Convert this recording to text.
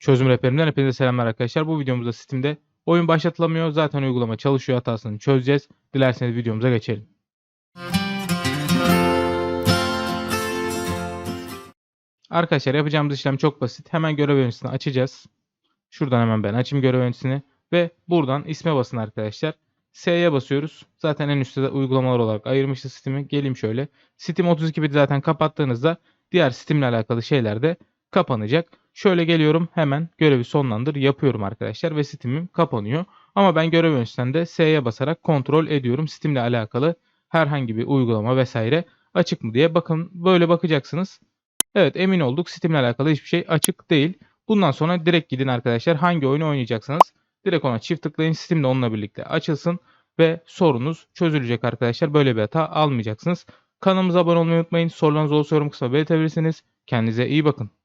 Çözüm rehberimden hepinize selamlar arkadaşlar. Bu videomuzda Steam'de oyun başlatılamıyor. Zaten uygulama çalışıyor hatasını çözeceğiz. Dilerseniz videomuza geçelim. Arkadaşlar yapacağımız işlem çok basit. Hemen görev yöneticisini açacağız. Şuradan hemen ben açayım görev yöneticisini. Ve buradan isme basın arkadaşlar. S'ye basıyoruz. Zaten en üstte de uygulamalar olarak ayırmışız Steam'i. Geleyim şöyle. Steam 32 biti zaten kapattığınızda diğer Steam'le alakalı şeyler de kapanacak. Şöyle geliyorum hemen görevi sonlandır yapıyorum arkadaşlar ve Steam'im kapanıyor. Ama ben görev yöneticisinden de S'ye basarak kontrol ediyorum. Steam'le alakalı herhangi bir uygulama vesaire açık mı diye. Bakın böyle bakacaksınız. Evet emin olduk Steam'le alakalı hiçbir şey açık değil. Bundan sonra direkt gidin arkadaşlar hangi oyunu oynayacaksınız. Direkt ona çift tıklayın Steam'de onunla birlikte açılsın ve sorunuz çözülecek arkadaşlar. Böyle bir hata almayacaksınız. Kanalımıza abone olmayı unutmayın. Sorularınız olursa yorum kısmına belirtebilirsiniz. Kendinize iyi bakın.